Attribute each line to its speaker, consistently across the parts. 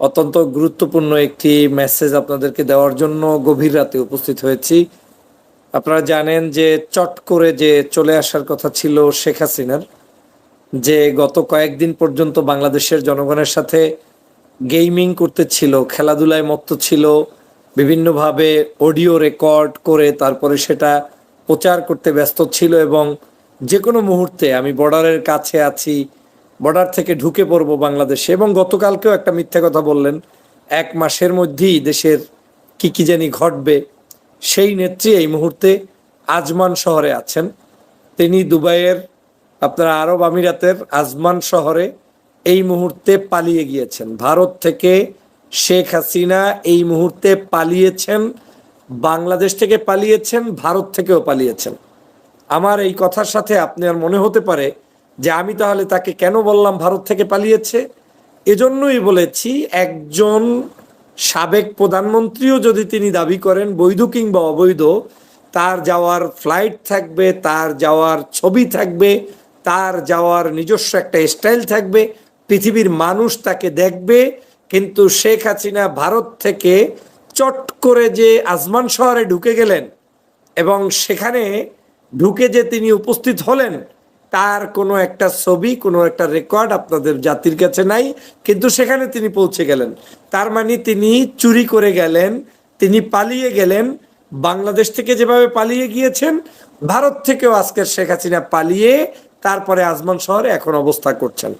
Speaker 1: অত্যন্ত গুরুত্বপূর্ণ একটি মেসেজ আপনাদেরকে দেওয়ার জন্য গভীর রাতে উপস্থিত হয়েছি। আপনারা জানেন যে চট করে যে চলে আসার কথা ছিল শেখ হাসিনার, যে গত কয়েকদিন পর্যন্ত বাংলাদেশের জনগণের সাথে গেমিং করতে ছিল, খেলাধুলায় মত্ত ছিল, বিভিন্নভাবে অডিও রেকর্ড করে তারপরে সেটা প্রচার করতে ব্যস্ত ছিল এবং যে কোনো মুহূর্তে আমি বর্ডারের কাছে আছি বর্ডার থেকে ঢুকে পড়ব বাংলাদেশে। এবং গতকালকেও একটা মিথ্যা কথা বললেন, এক মাসের মধ্যেই দেশের কি কি জানি ঘটবে, সেই নেত্রী এই মুহূর্তে আজমান শহরে আছেন। তিনি দুবাইয়ের, আপনার আরব আমিরাতের আজমান শহরে এই মুহূর্তে পালিয়ে গিয়েছেন। ভারত থেকে শেখ হাসিনা এই মুহূর্তে পালিয়েছেন, বাংলাদেশ থেকে পালিয়েছেন, ভারত থেকেও পালিয়েছেন। আমার এই কথার সাথে আপনার মনে হতে পারে যে আমি তাহলে তাকে কেন বললাম ভারত থেকে পালিয়েছে? এজন্যই বলেছি একজন সাবেক প্রধানমন্ত্রীও যদি তিনি দাবি করেন বৈধ কিংবা অবৈধ, তার যাওয়ার ফ্লাইট থাকবে, তার যাওয়ার ছবি থাকবে, তার যাওয়ার নিজস্ব একটা স্টাইল থাকবে, পৃথিবীর মানুষ তাকে দেখবে, কিন্তু শেখ হাসিনা ভারত থেকে চট করে যে আজমান শহরে ঢুকে গেলেন এবং সেখানে ঢুকে যে তিনি উপস্থিত হলেন তার কোনো একটা ছবি, কোনো একটা রেকর্ড আপনাদের জাতির কাছে নাই, কিন্তু সেখানে তিনি পৌঁছে গেলেন। তার মানে তিনি চুরি করে গেলেন, তিনি পালিয়ে গেলেন, বাংলাদেশ থেকে যেভাবে পালিয়ে গিয়েছেন, ভারত থেকেও আজকের শেখ হাসিনা পালিয়ে তারপরে আজমান শহরে এখন অবস্থা করছেন।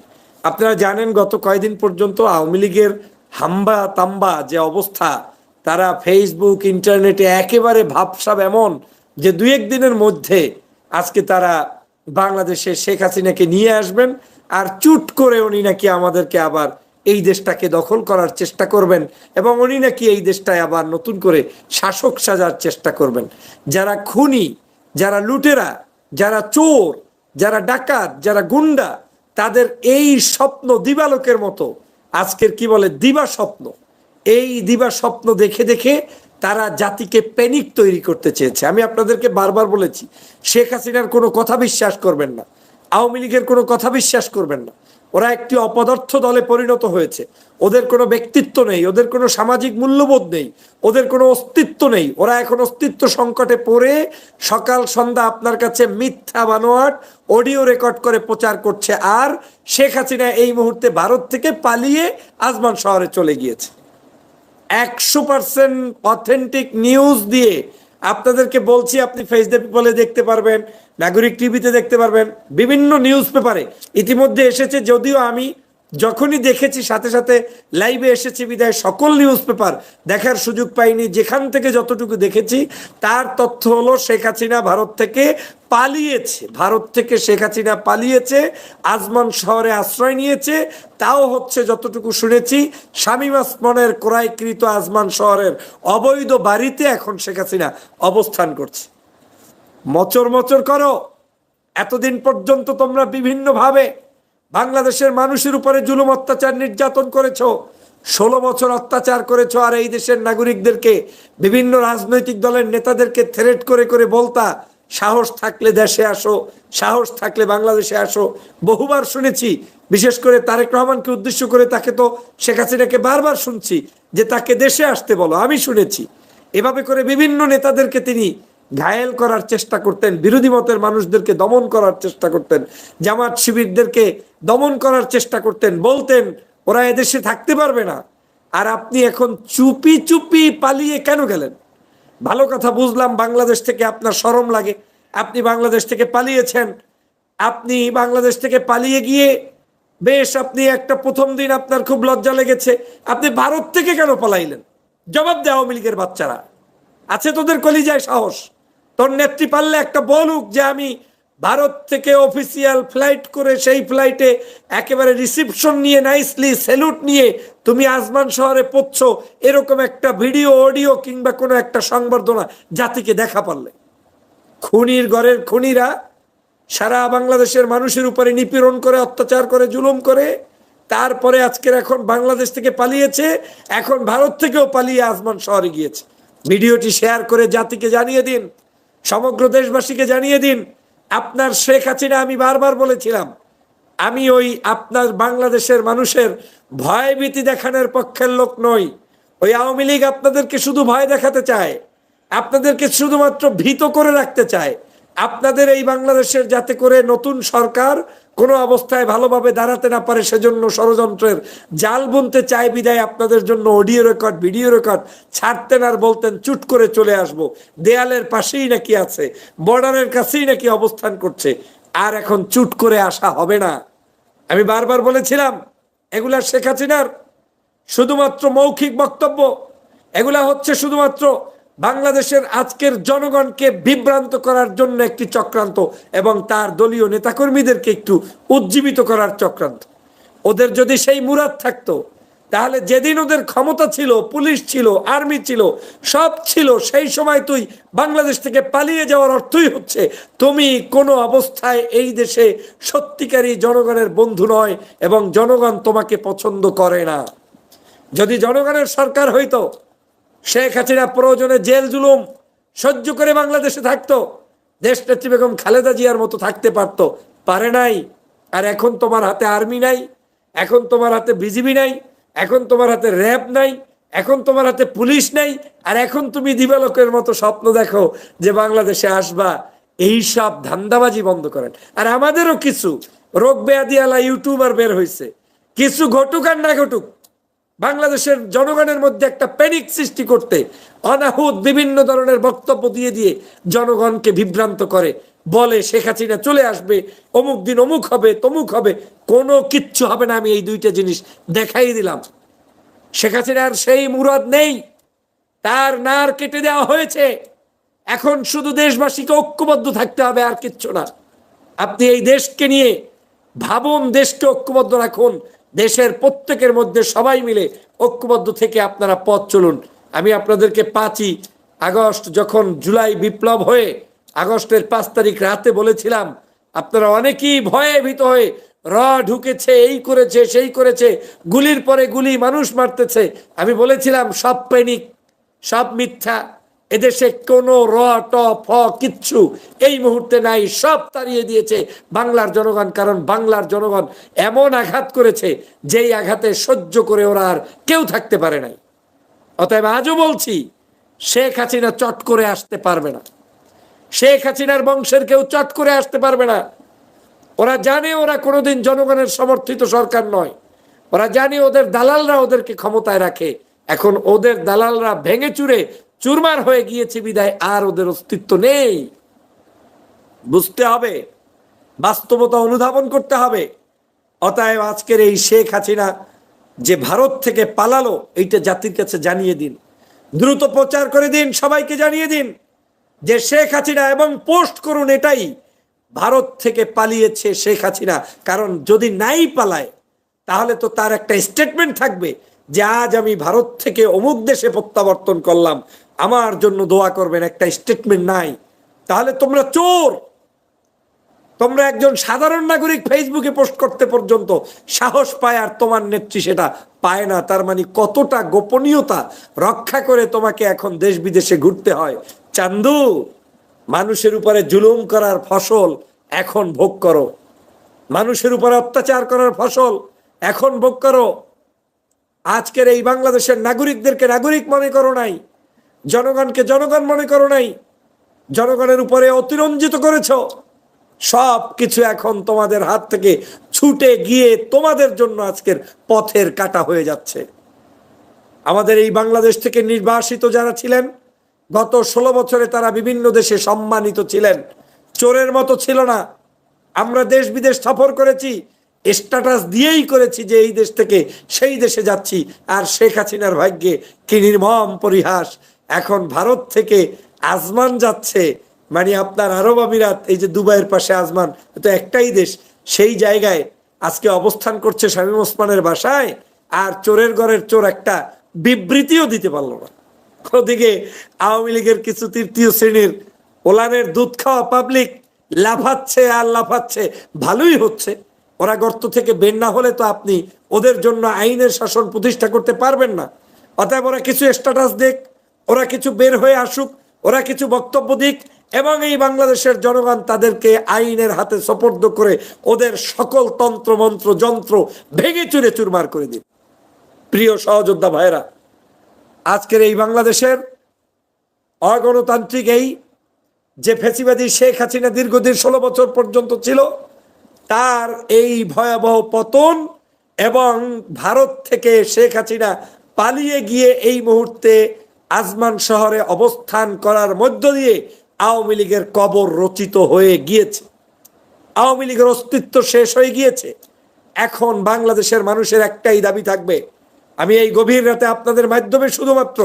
Speaker 1: আপনারা জানেন, গত কয়েকদিন পর্যন্ত আওয়ামী লীগের হাম্বা তাম্বা যে অবস্থা, তারা ফেসবুক ইন্টারনেটে একেবারে ভাবসাব এমন যে দুই এক দিনের মধ্যে আজকে তারা বাংলাদেশে শেখ হাসিনাকে নিয়ে আসবেন আর চুট করে উনি নাকি আমাদেরকে আবার এই দেশটাকে দখল করার চেষ্টা করবেন এবং উনি নাকি এই দেশটায় আবার নতুন করে শাসক সাজার চেষ্টা করবেন। যারা খুনি, যারা লুটেরা, যারা চোর, যারা ডাকাত, যারা গুন্ডা, তাদের এই স্বপ্ন দিবালোকের মতো, আজকের কি বলে, দিবা স্বপ্ন। এই দিবা স্বপ্ন দেখে দেখে তারা জাতিকে প্যানিক তৈরি করতে চেয়েছে। আমি আপনাদেরকে বারবার বলেছি, শেখ হাসিনার কোনো কথা বিশ্বাস করবেন না। আওয়ামী লীগের কোনো কথা বিশ্বাস করবেন না। ওরা একটি অপদার্থ দলে পরিণত হয়েছে। ওদের কোনো ব্যক্তিত্ব নেই, ওদের কোনো সামাজিক মূল্যবোধ নেই, ওদের কোনো অস্তিত্ব নেই। ওরা এখন অস্তিত্ব সংকটে পড়ে, সকাল সন্ধ্যা আপনার কাছে মিথ্যা বানোয়াট, অডিও রেকর্ড করে প্রচার করছে। আর শেখ হাসিনা এই মুহূর্তে ভারত থেকে পালিয়ে আজমান শহরে চলে গিয়েছে। একশো পার্সেন্ট অথেন্টিক নিউজ দিয়ে আপনাদেরকে বলছি, আপনি ফেস দ্য পিপলে দেখতে পারবেন, নাগরিক টিভিতে দেখতে পারবেন, বিভিন্ন নিউজ পেপারে ইতিমধ্যে এসেছে, যদিও আমি যখনই দেখেছি, সাথে সাথে লাইভে এসেছি বিদায়, সকল নিউজ পেপার দেখার সুযোগ পাইনি। যেখান থেকে যতটুকু দেখেছি, তার তথ্য হলো শেখ হাসিনা ভারত থেকে পালিয়েছে। ভারত থেকে শেখ হাসিনা পালিয়েছে, আজমান শহরে আশ্রয় নিয়েছে, তাও হচ্ছে যতটুকু শুনেছি শামীম আসমানের ক্রয়কৃত আজমান শহরের অবৈধ বাড়িতে এখন শেখ হাসিনা অবস্থান করছে। মচর মচর করো। এতদিন পর্যন্ত তোমরা বিভিন্নভাবে বাংলাদেশের মানুষের উপরে জুলুম অত্যাচার নির্যাতন করেছ, ষোলো বছর অত্যাচার করেছ, আর এই দেশের নাগরিকদেরকে, বিভিন্ন রাজনৈতিক দলের নেতাদেরকে থ্রেট করে করে বলতা, সাহস থাকলে দেশে আসো, সাহস থাকলে বাংলাদেশে আসো। বহুবার শুনেছি, বিশেষ করে তারেক রহমানকে উদ্দেশ্য করে তাকে তো শেখ হাসিনাকে বারবার শুনছি, যে তাকে দেশে আসতে বলো। আমি শুনেছি। এভাবে করে বিভিন্ন নেতাদেরকে তিনি ঘায়েল করার চেষ্টা করতেন, বিরোধী মতের মানুষদেরকে দমন করার চেষ্টা করতেন, জামাত শিবিরদেরকে দমন করার চেষ্টা করতেন, বলতেন, ওরা এদেশে থাকতে পারবে না। আর আপনি এখন চুপি চুপি পালিয়ে কেন গেলেন? ভালো কথা বুঝলাম, বাংলাদেশ থেকে আপনার সরম লাগে। আপনি বাংলাদেশ থেকে পালিয়েছেন। আপনি বাংলাদেশ থেকে পালিয়ে গিয়ে বেশ, আপনি একটা প্রথম দিন আপনার খুব লজ্জা লেগেছে। আপনি ভারত থেকে কেন পালাইলেন? জবাব দেয় আওয়ামী লীগের বাচ্চারা। আছে তোদের কলিজায় সাহস। তোর নেত্রী পারলে একটা বলুক যে আমি ভারত থেকে অফিসিয়াল ফ্লাইট করে সেই ফ্লাইটে একেবারে রিসিপশন নিয়ে নাইসলি স্যালুট নিয়ে তুমি আজমান শহরে পড়ছ, এরকম একটা ভিডিও অডিও কিংবা কোনো একটা সংবর্ধনা জাতিকে দেখা পারলে। খুনির ঘরের খুনিরা সারা বাংলাদেশের মানুষের উপরে নিপীড়ন করে, অত্যাচার করে, জুলুম করে, তারপরে আজকের এখন বাংলাদেশ থেকে পালিয়েছে, এখন ভারত থেকেও পালিয়ে আজমান শহরে গিয়েছে। ভিডিওটি শেয়ার করে জাতিকে জানিয়ে দিন। সমগ্র দেশবাসীকে জানিয়ে দিন, আপনার শেখ হাসিনা আমি বারবার বলেছিলাম, আমি ওই আপনার বাংলাদেশের মানুষের ভয়ভীতি দেখানোর পক্ষের লোক নই। ওই আওয়ামী লীগ আপনাদেরকে শুধু ভয় দেখাতে চায়, আপনাদেরকে শুধুমাত্র ভীত করে রাখতে চায়। আপনাদের এই বাংলাদেশের যাতে করে নতুন সরকার কোনো অবস্থায় ভালোভাবে দাঁড়াতে না পারে সেজন্য ষড়যন্ত্রের জাল বুনতে চায় বিদায় আপনাদের জন্য অডিও রেকর্ড, ভিডিও রেকর্ড। ছাড়তেন আর বলতেন, চুট করে চলে আসব। দেয়ালের পাশেই নাকি আছে, বর্ডারের কাছেই নাকি অবস্থান করছে। আর এখন চুট করে আসা হবে না। আমি বারবার বলেছিলাম, এগুলা শেখ হাসিনার শুধুমাত্র মৌখিক বক্তব্য। এগুলা হচ্ছে শুধুমাত্র বাংলাদেশের আজকের জনগণকে বিভ্রান্ত করার জন্য একটি চক্রান্ত এবং তার দলীয় নেতাকর্মীদেরকে একটু উজ্জীবিত করার চক্রান্ত। ওদের যদি সেই মুরাদ থাকতো, তাহলে যেদিন ওদের ক্ষমতা ছিল, পুলিশ ছিল, আর্মি ছিল, সব ছিল, সেই সময় তুই বাংলাদেশ থেকে পালিয়ে যাওয়ার অর্থই হচ্ছে তুমি কোনো অবস্থায় এই দেশে সত্যিকারী জনগণের বন্ধু নয় এবং জনগণ তোমাকে পছন্দ করে না। যদি জনগণের সরকার হইতো শেখ হাসিনা প্রয়োজনে জেল জুলুম সহ্য করে বাংলাদেশে থাকতো। দেশ নেত্রী বেগম খালেদা জিয়ার মতো থাকতে পারতো। পারে নাই। আর এখন তোমার হাতে আর্মি নাই, এখন তোমার হাতে বিজিবি নাই, এখন তোমার হাতে র্যাব নাই, এখন তোমার হাতে পুলিশ নাই, আর এখন তুমি দিবালোকের মতো স্বপ্ন দেখো যে বাংলাদেশে আসবা। এই সব ধান্দাবাজি বন্ধ করেন। আর আমাদেরও কিছু রোগ ব্যাধি আলা ইউটিউবার বের হয়েছে কিছু ঘটুক আর না ঘটুক বাংলাদেশের জনগণের মধ্যে একটা প্যানিক সৃষ্টি করতে, অনাহুত বিভিন্ন ধরনের বক্তব্য দিয়ে দিয়ে জনগণকে বিভ্রান্ত করে। বলে শেখ হাসিনা চলে আসবে, অমুক দিন অমুক হবে, তমুক হবে, কোনো কিচ্ছু হবে না, আমি এই দুইটা জিনিস দেখাই দিলাম। শেখ হাসিনার সেই মুরাদ নেই, তার নার কেটে দেওয়া হয়েছে। এখন শুধু দেশবাসীকে ঐক্যবদ্ধ থাকতে হবে, আর কিচ্ছু না। আপনি এই দেশকে নিয়ে ভাবুন, দেশকে ঐক্যবদ্ধ রাখুন দেশের প্রত্যেকের মধ্যে সবাই মিলে ঐক্যবদ্ধ থেকে আপনারা পথ চলুন। আমি আপনাদেরকে পাঁচই আগস্ট যখন জুলাই বিপ্লব হয়ে আগস্টের পাঁচ তারিখ রাতে বলেছিলাম, আপনারা অনেকেই ভয়ে ভীত হয়ে র ঢুকেছে, এই করেছে, সেই করেছে, গুলির পরে গুলি মানুষ মারতেছে। আমি বলেছিলাম, সব প্যানিক, সব মিথ্যা। এদেশে কোনো র, ট, ফ কিচ্ছু এই মুহূর্তে নাই, সব তাড়িয়ে দিয়েছে বাংলার জনগণ, কারণ বাংলার জনগণ এমন আঘাত করেছে যেই আঘাতে সহ্য করে ওরা আর কেউ থাকতে পারে নাই। অতএব আজও বলছি, শেখ হাসিনা চট করে আসতে পারবে না। শেখ হাসিনার বংশের কেউ চট করে আসতে পারবে না। ওরা জানে ওরা কোনোদিন জনগণের সমর্থিত সরকার নয়। ওরা জানে ওদের দালালরা ওদেরকে ক্ষমতায় রাখে। এখন ওদের দালালরা ভেঙে চুরে চুরমার হয়ে গিয়েছে বিদায়, আর ওদের অস্তিত্ব নেই। বুঝতে হবে, বাস্তবতা অনুধাবন করতে হবে। অতএব আজকের এই শেখ হাসিনা যে ভারত থেকে পালালো, এইটা জাতির কাছে জানিয়ে দিন। দ্রুত প্রচার করে দিন, সবাইকে জানিয়ে দিন যে শেখ হাসিনা এবং পোস্ট করুন এটাই, ভারত থেকে পালিয়েছে শেখ হাসিনা। কারণ যদি নাই পালায়, তাহলে তো তার একটা স্টেটমেন্ট থাকবে যে আজ আমি ভারত থেকে অমুক দেশে প্রত্যাবর্তন করলাম আমার জন্য দোয়া করবেন, একটা স্টেটমেন্ট নাই। তাহলে তোমরা চোর। তোমরা একজন সাধারণ নাগরিক ফেসবুকে পোস্ট করতে পর্যন্ত সাহস পায় আর তোমার নেত্রী সেটা পায় না। তার মানে কতটা গোপনীয়তা রক্ষা করে তোমাকে এখন দেশ বিদেশে ঘুরতে হয়। চান্দু, মানুষের উপরে জুলুম করার ফসল এখন ভোগ করো। মানুষের উপরে অত্যাচার করার ফসল এখন ভোগ করো। আজকের এই বাংলাদেশের নাগরিকদেরকে নাগরিক মনে করো নাই। জনগণকে জনগণ মনে করো নাই। জনগণের উপরে অতিরঞ্জিত করেছ। সব কিছু এখন তোমাদের হাত থেকে ছুটে গিয়ে তোমাদের জন্য আজকের পথের কাটা হয়ে যাচ্ছে। আমাদের এই বাংলাদেশ থেকে নির্বাসিত যারা ছিলেন, গত ষোলো বছরে তারা বিভিন্ন দেশে সম্মানিত ছিলেন। চোরের মতো ছিল না। আমরা দেশ বিদেশ সফর করেছি স্ট্যাটাস দিয়েই করেছি যে এই দেশ থেকে সেই দেশে যাচ্ছি। আর শেখ হাসিনার ভাগ্যে কি নির্মম পরিহাস এখন ভারত থেকে আজমান যাচ্ছে। মানে আপনার আরব আমিরাত, এই যে দুবাইয়ের পাশে আজমান, তো একটাই দেশ, সেই জায়গায় আজকে অবস্থান করছে শামীম ওসমানের বাসায়, আর চোরের ঘরের চোর একটা বিবৃতিও দিতে পারল না। ওদিকে আওয়ামী লীগের কিছু তৃতীয় শ্রেণির ওলানের দুধ খাওয়া পাবলিক লাফাচ্ছে আর লাফাচ্ছে, ভালোই হচ্ছে। ওরা গর্ত থেকে বের না হলে তো আপনি ওদের জন্য আইনের শাসন প্রতিষ্ঠা করতে পারবেন না। অতএব ওরা কিছু স্ট্যাটাস দেখ। ওরা কিছু বের হয়ে আসুক, ওরা কিছু বক্তব্য দিক, এবং এই বাংলাদেশের জনগণ তাদেরকে আইনের হাতে সপর্দ করে ওদের সকল তন্ত্র, মন্ত্র, যন্ত্র ভেঙে চুরে চুরমার করে দিন প্রিয় সহযোদ্ধা ভাইরা আজকের এই বাংলাদেশের অগণতান্ত্রিক এই যে ফেসিবাদী শেখ হাসিনা দীর্ঘদিন ষোলো বছর পর্যন্ত ছিল, তার এই ভয়াবহ পতন এবং ভারত থেকে শেখ হাসিনা পালিয়ে গিয়ে এই মুহূর্তে আজমান শহরে অবস্থান করার মধ্য দিয়ে আওয়ামী লীগের কবর রচিত হয়ে গিয়েছে। আওয়ামী লীগের অস্তিত্ব শেষ হয়ে গিয়েছে। এখন বাংলাদেশের মানুষের একটাই দাবি থাকবে। আমি এই গভীর রাতে আপনাদের মাধ্যমে শুধুমাত্র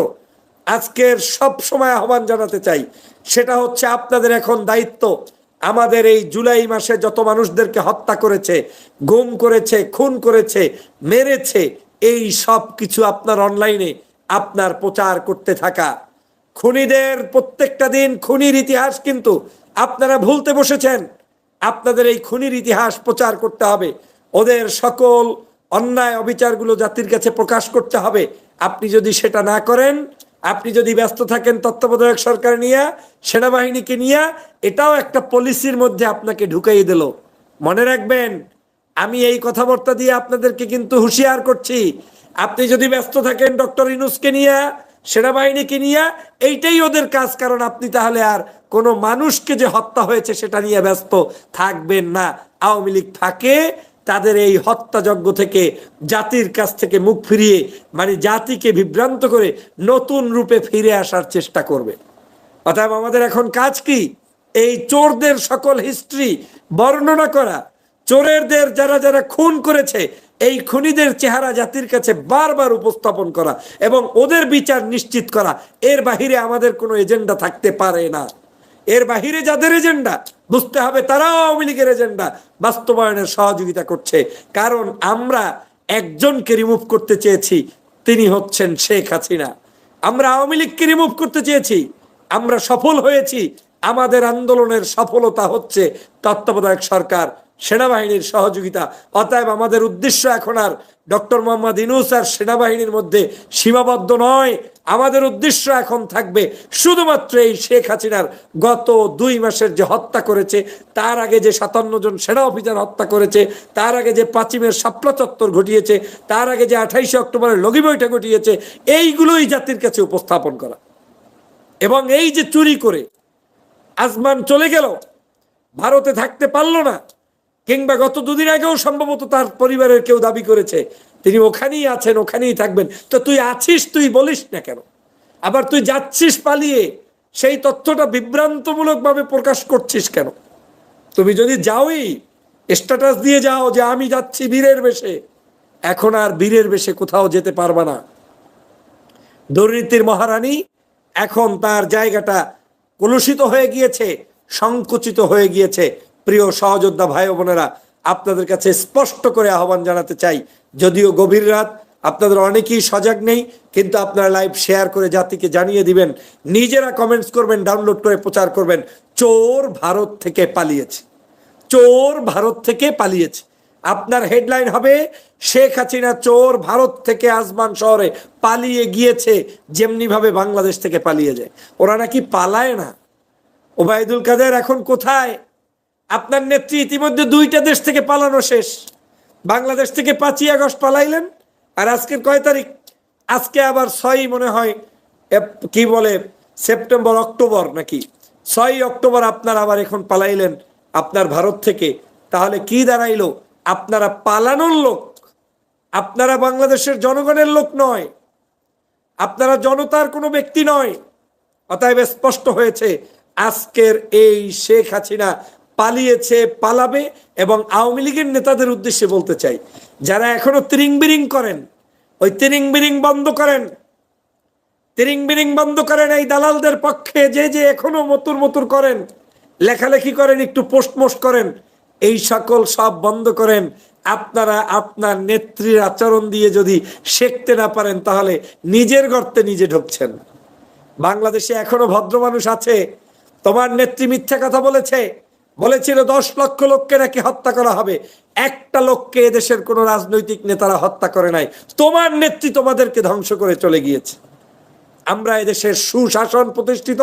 Speaker 1: আজকের সব সময় আহ্বান জানাতে চাই। সেটা হচ্ছে আপনাদের এখন দায়িত্ব। আমাদের এই জুলাই মাসে যত মানুষদেরকে হত্যা করেছে, গুম করেছে, খুন করেছে, মেরেছে, এই সব কিছু আপনার অনলাইনে আপনার প্রচার করতে থাকা। খুনিদের প্রত্যেকটা দিন খুনির ইতিহাস কিন্তু আপনারা ভুলতে বসেছেন। আপনাদের এই খুনির ইতিহাস প্রচার করতে হবে। ওদের সকল অন্যায় অবিচারগুলো জাতির কাছে প্রকাশ করতে হবে। আপনি যদি সেটা না করেন, আপনি যদি ব্যস্ত থাকেন তত্ত্বাবধায়ক সরকার নিয়ে, সেনাবাহিনীকে নিয়ে, এটাও একটা পলিসির মধ্যে আপনাকে ঢুকাই দিল। মনে রাখবেন, আমি এই কথাবার্তা দিয়ে আপনাদেরকে কিন্তু হুঁশিয়ার করছি। আপনি যদি ব্যস্ত থাকেন ডক্টর ইনুসকে নিয়ে, সেনাবাহিনীকে নিয়ে, এইটাই ওদের কাজ, কারণ আপনি তাহলে আর কোনো মানুষকে যে হত্যা হয়েছে সেটা নিয়ে ব্যস্ত থাকবেন না। আওয়ামী লীগ থাকে, তাদের এই হত্যাযজ্ঞ থেকে, জাতির কাছ থেকে মুখ ফিরিয়ে মানে জাতিকে বিভ্রান্ত করে নতুন রূপে ফিরে আসার চেষ্টা করবে। অতএব আমাদের এখন কাজ কি? এই চোরদের সকল হিস্ট্রি বর্ণনা করা। চোরেরদের যারা যারা খুন করেছে এই খুনিদের চেহারা জাতির কাছে বারবার উপস্থাপন করা এবং ওদের বিচার নিশ্চিত করা, এর বাহিরে আমাদের কোনো এজেন্ডা থাকতে পারে না। এর বাহিরে যাদের এজেন্ডা, বুঝতে হবে তারাও আওয়ামী লীগের এজেন্ডা। বাস্তবায়নের সহযোগিতা করছে। কারণ আমরা একজনকে রিমুভ করতে চেয়েছি, তিনি হচ্ছেন শেখ হাসিনা। আমরা আওয়ামী লীগকে রিমুভ করতে চেয়েছি, আমরা সফল হয়েছি, আমাদের আন্দোলনের সফলতা হচ্ছে তত্ত্বাবধায়ক সরকার সেনাবাহিনীর সহযোগিতা। অতএব আমাদের উদ্দেশ্য এখন আর ডক্টর মোহাম্মদ ইনুস আর সেনাবাহিনীর মধ্যে সীমাবদ্ধ নয়। আমাদের উদ্দেশ্য এখন থাকবে শুধুমাত্র এই শেখ হাসিনার গত দুই মাসের যে হত্যা করেছে, তার আগে যে সাতান্ন জন সেনা অফিসার হত্যা করেছে, তার আগে যে পাঁচিমের শাপলা চত্বর ঘটিয়েছে, তার আগে যে আঠাইশে অক্টোবরের লগি বৈঠক ঘটিয়েছে, এইগুলোই জাতির কাছে উপস্থাপন করা। এবং এই যে চুরি করে আজমান চলে গেল, ভারতে থাকতে পারল না কিংবা গত দুদিন আগেও সম্ভবত তার পরিবারের কেউ দাবি করেছে, তিনি ওখানেই আছেন, ওখানেই থাকবেন। তো তুই আছিস, তুই বলিস না কেন? আবার তুই যাচ্ছিস পালিয়ে, সেই তথ্যটা বিভ্রান্তমূলকভাবে প্রকাশ করছিস কেন? তুমি যদি যাওই স্ট্যাটাস দিয়ে যাও যে আমি যাচ্ছি বীরের বেশে, এখন আর বীরের বেশে কোথাও যেতে পারবা না। দুর্নীতির মহারানী এখন তার জায়গাটা কলুষিত হয়ে গিয়েছে, সংকুচিত হয়ে গিয়েছে। প্রিয় সহযোদ্ধা ভাই বোনেরা, আপনাদের কাছে স্পষ্ট করে আহ্বান জানাতে চাই, যদিও গভীর রাত, আপনাদের অনেকেই সজাগ নেই, কিন্তু আপনারা লাইভ শেয়ার করে জাতিকে জানিয়ে দিবেন, নিজেরা কমেন্টস করবেন ডাউনলোড করে প্রচার করবেন। চোর ভারত থেকে পালিয়েছে। চোর ভারত থেকে পালিয়েছে। আপনার হেডলাইন হবে, শেখ হাসিনা চোর ভারত থেকে আসমান শহরে পালিয়ে গিয়েছে যেমনি ভাবে বাংলাদেশ থেকে পালিয়ে যায়। ওরা নাকি পালায় না? ওবায়দুল কাদের এখন কোথায়? আপনার নেত্রী ইতিমধ্যে দুইটা দেশ থেকে পালানো শেষ। বাংলাদেশ থেকে পাঁচই আগস্ট পালাইলেন, আর আজকের কয় তারিখ? আজকে আবার ছয়ই মনে হয় কি বলে, সেপ্টেম্বর, অক্টোবর নাকি? ছয়ই অক্টোবর আপনার আবার এখন পালাইলেন আপনার ভারত থেকে। তাহলে কি দাঁড়াইলো? আপনারা পালানোর লোক। আপনারা বাংলাদেশের জনগণের লোক নয়। আপনারা জনতার কোনো ব্যক্তি নয়। অতএব স্পষ্ট হয়েছে, আজকের এই শেখ হাসিনা পালিয়েছে, পালাবে এবং আওয়ামী লীগের নেতাদের উদ্দেশ্যে বলতে চাই, যারা এখনও তিরিং বিরিং করেন, ওই তিরিং বিরিং বন্ধ করেন। তিরিং বিরিং বন্ধ করেন এই দালালদের পক্ষে, যে যে এখনও মতুর মতুর করেন, লেখালেখি করেন, একটু পোস্ট মোস্ট করেন, এই সকল সব বন্ধ করেন। আপনারা আপনার নেত্রীর আচরণ দিয়ে যদি শেখতে না পারেন, তাহলে নিজের গর্তে নিজে ঢুকছেন। বাংলাদেশে এখনও ভদ্র মানুষ আছে, তোমার নেত্রী মিথ্যা কথা বলেছে বলেছিল, দশ লক্ষ লোককে নাকি হত্যা করা হবে। একটা লোককে এদেশের কোনো রাজনৈতিক নেতারা হত্যা করে নাই। তোমার নেত্রী তোমাদেরকে ধ্বংস করে চলে গিয়েছে। আমরা এদেশের সুশাসন প্রতিষ্ঠিত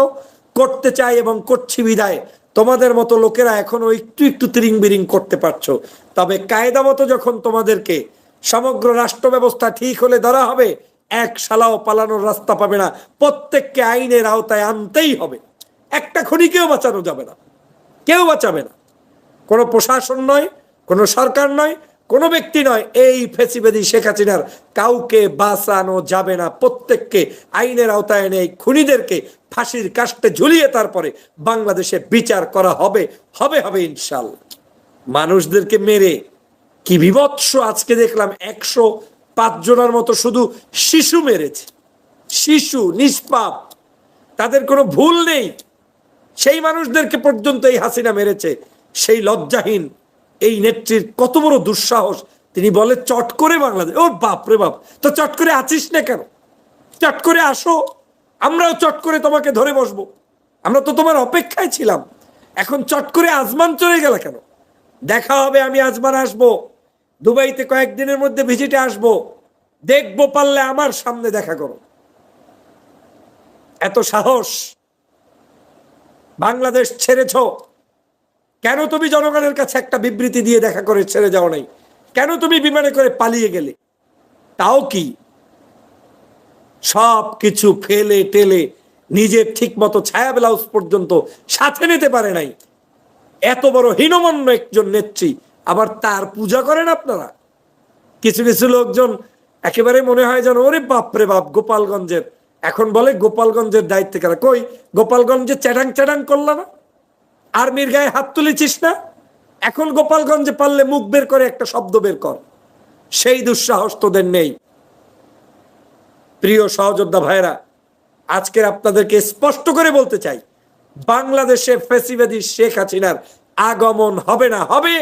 Speaker 1: করতে চাই এবং করছি বিদায়। তোমাদের মতো লোকেরা এখনও একটু একটু তিরিং বিরিং করতে পারছ। তবে কায়দা মতো যখন তোমাদেরকে সমগ্র রাষ্ট্র ব্যবস্থা ঠিক হলে ধরা হবে, এক শালাও পালানোর রাস্তা পাবে না। প্রত্যেককে আইনের আওতায় আনতেই হবে। একটা খনিকেও বাঁচানো যাবে না। কেউ বাঁচাবে না। কোনো প্রশাসন নয়, কোনো সরকার নয়, কোনো ব্যক্তি নয় এই ফেসিবেদি শেখ হাসিনার কাউকে বাঁচানো যাবে না। প্রত্যেককে আইনের আওতায় এনে এই খুনিদেরকে ফাঁসির কাস্টে ঝুলিয়ে তারপরে বাংলাদেশে বিচার করা হবে হবে হবে ইনশাল্লাহ। মানুষদেরকে মেরে কি বিভৎস আজকে দেখলাম একশো পাঁচ জনের মতো শুধু শিশু মেরেছে। শিশু, নিষ্পাপ, তাদের কোনো ভুল নেই। সেই মানুষদেরকে পর্যন্ত এই হাসিনা মেরেছে। সেই লজ্জাহীন এই নেত্রীর কত বড় দুঃসাহস। তিনি বলে, চট করে বাংলাদেশ ও বাপ রে বাপ, তো চট করে আছিস না কেন? চট করে আসো, আমরাও চট করে তোমাকে ধরে বসবো। আমরা তো তোমার অপেক্ষায় ছিলাম। এখন চট করে আজমান চলে গেল কেন? দেখা হবে, আমি আজমান আসব। দুবাইতে কয়েকদিনের মধ্যে ভিজিটে আসব। দেখব পারলে আমার সামনে দেখা করো। এত সাহস বাংলাদেশ ছেড়েছ। কেন তুমি জনগণের কাছে একটা বিবৃতি দিয়ে দেখা করে ছেড়ে যাও নাই? কেন তুমি বিমানে করে পালিয়ে গেলে? তাও কি? সব কিছু ফেলে টেলে নিজের ঠিক মতো ছায়া ব্লাউজ পর্যন্ত সাথে নিতে পারে নাই। এত বড় হীনমন্য একজন নেত্রী। আবার তার পূজা করেন আপনারা? কিছু কিছু লোকজন একেবারে মনে হয় যেন, ওরে বাপরে বাপ, গোপালগঞ্জের এখন বলে গোপালগঞ্জের দায়িত্ব কারা? কই? গোপালগঞ্জে চ্যাটাং চ্যাটাং করল না? আর্মির গায়ে হাত তুলেছিস না? এখন গোপালগঞ্জে পারলে মুখ বের করে একটা শব্দ বের কর। সেই দুঃসাহস তোদের নেই। প্রিয় সহযোদ্ধা ভাইরা আজকের আপনাদেরকে স্পষ্ট করে বলতে চাই, বাংলাদেশে ফেসিবাদী শেখ হাসিনার আগমন হবে না হবে,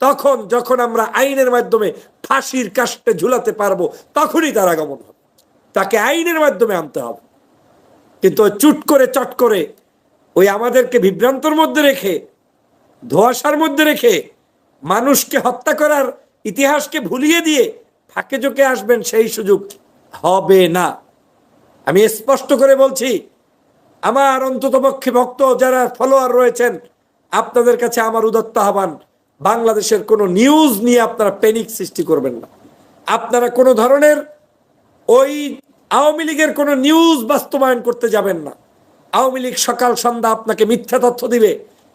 Speaker 1: তখন যখন আমরা আইনের মাধ্যমে ফাঁসির কাস্টে ঝুলাতে পারব, তখনই তার আগমন হবে। তাকে আইনের মাধ্যমে আনতে হবে। কিন্তু চুট করে, চট করে ওই আমাদেরকে বিভ্রান্তর মধ্যে রেখে, ধোয়াশার মধ্যে রেখে মানুষকে হত্যা করার ইতিহাসকে ভুলিয়ে দিয়ে ফাঁকে চোখে আসবেন সেই সুযোগ হবে না। আমি স্পষ্ট করে বলছি, আমার অন্ততপক্ষে ভক্ত যারা ফলোয়ার রয়েছেন, আপনাদের কাছে আমার উদত্ত আহ্বান, বাংলাদেশের কোনো নিউজ নিয়ে আপনারা প্যানিক সৃষ্টি করবেন না। আপনারা কোনো ধরনের ওই আওয়ামী লীগের কোনো নিউজ বাস্তবায়ন করতে যাবেন না। আওয়ামী লীগ সকাল সন্ধ্যা আপনাকে মিথ্যা তথ্য দিবে,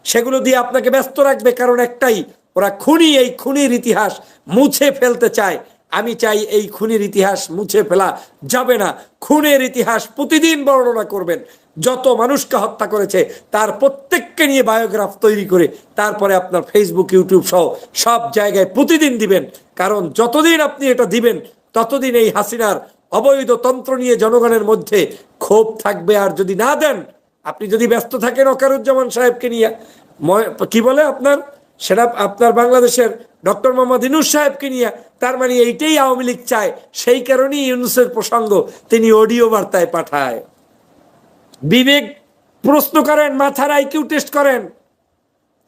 Speaker 1: সেগুলো দিয়ে আপনাকে ব্যস্ত রাখবে, কারণ একটাই, ওরা খুনি, এই খুনির ইতিহাস মুছে ফেলতে চায়। আমি চাই এই খুনির ইতিহাস মুছে ফেলা যাবে না। খুনের ইতিহাস প্রতিদিন বর্ণনা করবেন। যত মানুষকে হত্যা করেছে, তার প্রত্যেককে নিয়ে বায়োগ্রাফ তৈরি করে, তারপরে আপনার ফেসবুক ইউটিউব সহ সব জায়গায় প্রতিদিন দিবেন। কারণ যতদিন আপনি এটা দিবেন, ততদিন এই হাসিনার অবৈধ তন্ত্র নিয়ে জনগণের মধ্যে ক্ষোভ থাকবে আর যদি না দেন, আপনি যদি ব্যস্ত থাকেন অকারুজ্জামান সাহেবকে নিয়ে কি বলে আপনার? সেটা আপনার বাংলাদেশের ডক্টর মোহাম্মদ ইনুস সাহেবকে নিয়ে, তার মানে এইটাই আওয়ামী লীগ চায়। সেই কারণেই ইউনুসের প্রসঙ্গ তিনি অডিও বার্তায় পাঠায়। বিবেক প্রশ্ন করেন মাথার আইকিউ টেস্ট করেন?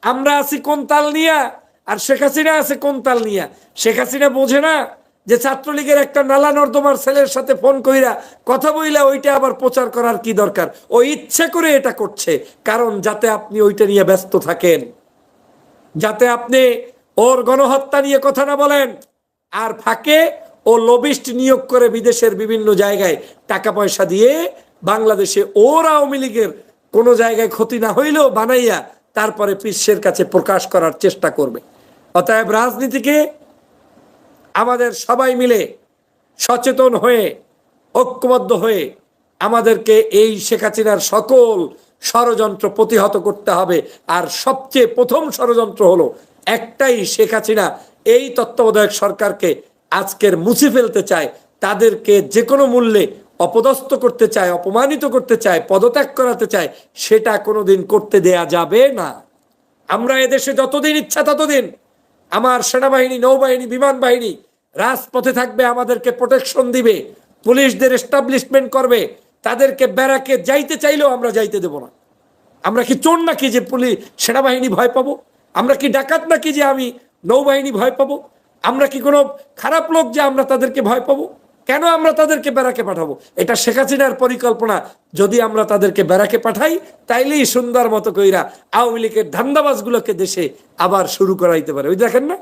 Speaker 1: আমরা আছি কোন তাল নিয়া? আর শেখ হাসিনা আছে কোন তাল নিয়া? শেখ হাসিনা বোঝে না যে ছাত্রলীগের একটা নালা নর্দমার ছেলের সাথে ফোন কইরা কথা বইলা ওইটা আবার প্রচার করার কি দরকার? ও ইচ্ছে করে এটা করছে, কারণ যাতে আপনি ওইটা নিয়ে ব্যস্ত থাকেন। যাতে আপনি ওর গণহত্যা নিয়ে কথা না বলেন। আর ফাঁকে ও লবিস্ট নিয়োগ করে বিদেশের বিভিন্ন জায়গায় টাকা পয়সা দিয়ে বাংলাদেশে ওর আওয়ামী লীগের কোনো জায়গায় ক্ষতি না হইলেও বানাইয়া তারপরে বিশ্বের কাছে প্রকাশ করার চেষ্টা করবে। অতএব রাজনীতিকে আমাদের সবাই মিলে সচেতন হয়ে, ঐক্যবদ্ধ হয়ে আমাদেরকে এই শেখ হাসিনার সকল ষড়যন্ত্র প্রতিহত করতে হবে। আর সবচেয়ে প্রথম ষড়যন্ত্র হলো একটাই শেখ হাসিনা এই তত্ত্বাবধায়ক সরকারকে আজকের মুছে ফেলতে চায়। তাদেরকে যে কোনো মূল্যে অপদস্থ করতে চায়, অপমানিত করতে চায়, পদত্যাগ করাতে চায়, সেটা কোনোদিন করতে দেয়া যাবে না। আমরা এদেশে যতদিন ইচ্ছা ততদিন আমার সেনাবাহিনী, নৌবাহিনী বিমান বাহিনী রাজপথে থাকবে, আমাদেরকে প্রোটেকশন দিবে, পুলিশদের এস্টাবলিশমেন্ট করবে, তাদেরকে ব্যারাকে যাইতে চাইলেও আমরা যাইতে দেব না। আমরা কি চোর নাকি যে পুলিশ, সেনাবাহিনী ভয় পাবো? আমরা কি ডাকাত নাকি যে আমি নৌবাহিনী ভয় পাবো? আমরা কি কোনো খারাপ লোক যে আমরা তাদেরকে ভয় পাবো? কেন আমরা তাদেরকে বেড়াকে পাঠাবো? এটা শেখ হাসিনার পরিকল্পনা। যদি আমরা তাদেরকে বেড়াকে পাঠাই, তাইলেই সুন্দর মতো কইরা আওয়ামী লীগের ধান্দাবাজগুলোকে দেশে আবার শুরু করাইতে পারে। ওই দেখেন না?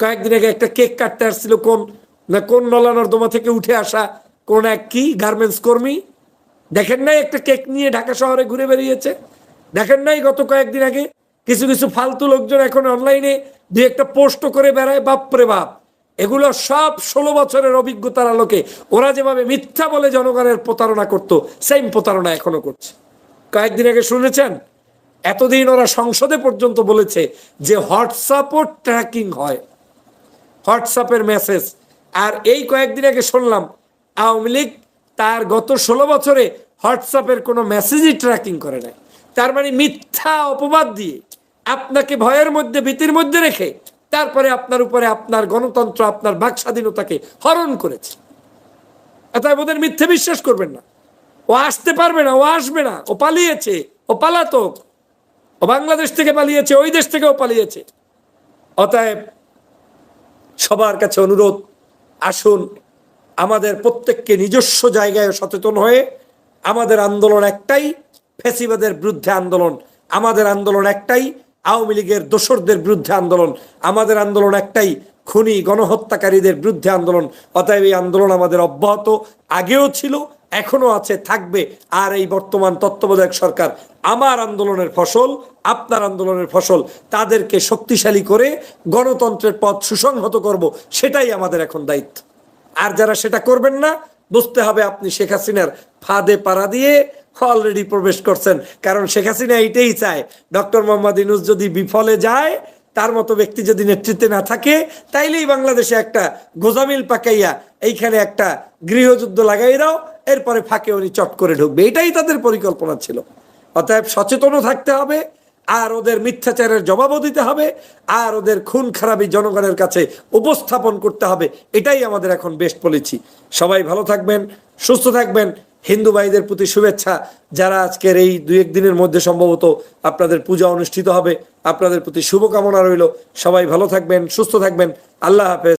Speaker 1: কয়েকদিন আগে একটা কেক কাটতে আসছিল কোন, না কোন নলা নর্দমা থেকে উঠে আসা কোন এক কি, গার্মেন্টস কর্মী? দেখেন নাই একটা কেক নিয়ে ঢাকা শহরে ঘুরে বেরিয়েছে দেখেন নাই গত কয়েকদিন আগে? কিছু কিছু ফালতু লোকজন এখন অনলাইনে দু একটা পোস্ট করে বেড়ায়। বাপরে বাপ! এগুলো সব ষোলো বছরের অভিজ্ঞতার আলোকে ওরা যেভাবে মিথ্যা বলে জনগণের প্রতারণা করত সেম প্রতারণা এখনও করছে। কয়েকদিন আগে শুনেছেন? এতদিন ওরা সংসদে পর্যন্ত বলেছে যে হোয়াটসঅ্যাপও ট্র্যাকিং হয়। হোয়াটসঅ্যাপের মেসেজ আর এই কয়েকদিন আগে শুনলাম, আওয়ামী লীগ তার গত ষোলো বছরে হোয়াটসঅ্যাপের কোনো মেসেজই ট্র্যাকিং করে নাই। তার মানে মিথ্যা অপবাদ দিয়ে আপনাকে ভয়ের মধ্যে, ভীতির মধ্যে রেখে তারপরে আপনার উপরে আপনার গণতন্ত্র, আপনার বাক স্বাধীনতাকে হরণ করেছে। অতএব ওদের মিথ্যে বিশ্বাস করবেন না। ও আসতে পারবে না, ও আসবে না, ও পালিয়েছে, ও পালাতক ও বাংলাদেশ থেকে পালিয়েছে, ওই দেশ থেকেও পালিয়েছে। অতএব সবার কাছে অনুরোধ, আসুন আমাদের প্রত্যেককে নিজস্ব জায়গায় সচেতন হয়ে আমাদের আন্দোলন একটাই ফেসিবাদের বিরুদ্ধে আন্দোলন, আমাদের আন্দোলন একটাই আওয়ামী লীগের দোসরদের বিরুদ্ধে আন্দোলন, আমাদের আন্দোলন একটাই, খুনি গণহত্যাকারীদের বিরুদ্ধে আন্দোলন। অতএব এই আন্দোলন আমাদের অব্যাহত, আগেও ছিল এখনও আছে, থাকবে। আর এই বর্তমান তত্ত্বাবধায়ক সরকার আমার আন্দোলনের ফসল, আপনার আন্দোলনের ফসল, তাদেরকে শক্তিশালী করে গণতন্ত্রের পথ সুসংহত করব, সেটাই আমাদের এখন দায়িত্ব। আর যারা সেটা করবেন না, বুঝতে হবে আপনি শেখ হাসিনার ফাঁদে পাড়া দিয়ে অলরেডি প্রবেশ করছেন। কারণ শেখ হাসিনা এইটাই চায়, ডক্টর মোহাম্মদ ইনুস যদি বিফলে যায়, তার মতো ব্যক্তি যদি নেতৃত্বে না থাকে, তাইলেই বাংলাদেশে একটা গোজামিল পাকাইয়া এইখানে একটা গৃহযুদ্ধ লাগাই দাও, এরপরে ফাঁকে উনি চট করে ঢুকবে। এটাই তাদের পরিকল্পনা ছিল। অতএব সচেতনও থাকতে হবে, আর ওদের মিথ্যাচারের জবাবও দিতে হবে, আর ওদের খুন খারাপি জনগণের কাছে উপস্থাপন করতে হবে। এটাই আমাদের এখন বেস্ট পলিসি সবাই ভালো থাকবেন, সুস্থ থাকবেন হিন্দু ভাইদের প্রতি শুভেচ্ছা। যারা আজকের এই দু একদিনের মধ্যে সম্ভবত আপনাদের পূজা অনুষ্ঠিত হবে, আপনাদের প্রতি শুভকামনা রইল। সবাই ভালো থাকবেন, সুস্থ থাকবেন। আল্লাহ হাফেজ।